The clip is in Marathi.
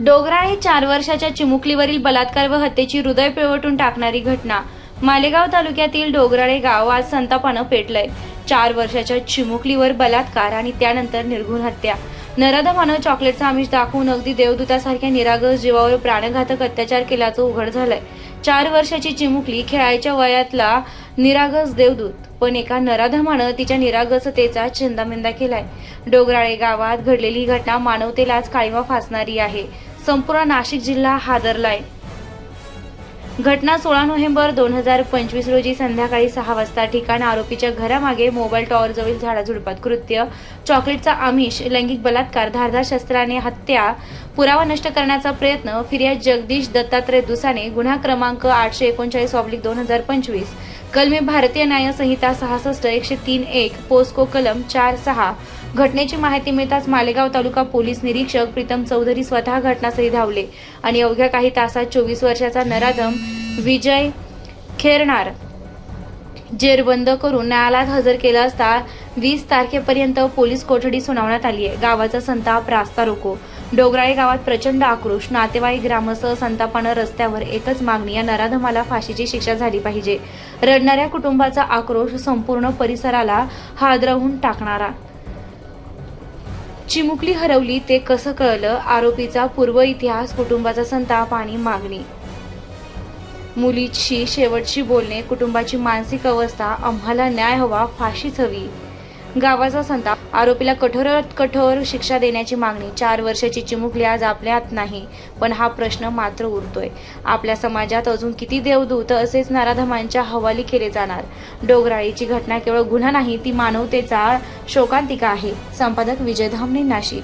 डोगराळे चार वर्षाच्या चिमुकलीवरील बलात्कार व हत्येची हृदय पिळवटून टाकणारी घटना. मालेगाव तालुक्यातील डोगराळे गाव आज संतापानं पेटलंय. चार वर्षाच्या चिमुकलीवर बलात्कार आणि त्यानंतर निर्घुण हत्या. नराधमानं चॉकलेटचा आमिष दाखवून अगदी देवदूतासारख्या निरागस जीवावर प्राणघातक अत्याचार केल्याचं उघड झालंय. चार वर्षाची चिमुकली खेळायच्या वयातला निरागस देवदूत पण एका नराधमानं तिच्या निरागसतेचा चिंदामिंदा केलाय. डोगराळे गावात घडलेली घटना मानवतेलाच काळीमा फासणारी आहे. संपूर्ण नाशिक जिल्हा हादरलाय. घटना सोळा नोव्हेंबर दोन हजार पंचवीस रोजी संध्याकाळी सहा वाजता ठिकाण आरोपीच्या घरामागे मोबाईल टॉवरजवळील झाडाझुडपात कृत्य चॉकलेटचा आमिष लैंगिक बलात्कार धारधार शस्त्राने हत्या पुरावा नष्ट करण्याचा प्रयत्न फिर्याद जगदीश दत्तात्रय दुसाने गुन्हा क्रमांक आठशे एकोणचाळीस ऑब्लिक दोन हजार पंचवीस कलमे भारतीय न्याय संहिता सहासष्ट एकशे तीन एक पोस्को कलम चार सहा घटनेची माहिती मिळताच मालेगाव तालुका पोलीस निरीक्षक प्रीतम चौधरी स्वतः घटनास्थळी धावले. आणि अवघ्या काही तासात चोवीस वर्षाचा नराधम विजय खेरणार जेरबंद करून न्यायालयात हजर केलं असता वीस तारखेपर्यंत पोलीस कोठडी सुनावण्यात आली आहे. गावाचा संताप रास्ता रोको. डोगराळे गावात प्रचंड आक्रोश. नातेवाईक ग्रामसह संतापानं रस्त्यावर एकच मागणी या नराधमाला फाशीची शिक्षा झाली पाहिजे. रडणाऱ्या कुटुंबाचा आक्रोश संपूर्ण परिसराला हादरवून टाकणारा चिमुकली हरवली ते कसं कळलं? आरोपीचा पूर्व इतिहास कुटुंबाचा संताप आणि मागणी. मुलीची शेवटची बोलणे कुटुंबाची मानसिक अवस्था आम्हाला न्याय हवा फाशीच हवी. गावाचा संताप. आरोपीला कठोरात कठोर शिक्षा देण्याची मागणी. चार वर्षाची चिमुकली आज आपल्यात नाही पण हा प्रश्न मात्र उरतोय. आपल्या समाजात अजून किती देवदूत असेच नराधमांच्या हवाली केले जाणार? डोगराळीची घटना केवळ गुन्हा नाही ती मानवतेचा शोकांतिका आहे. संपादक विजय धामणे नाशिक.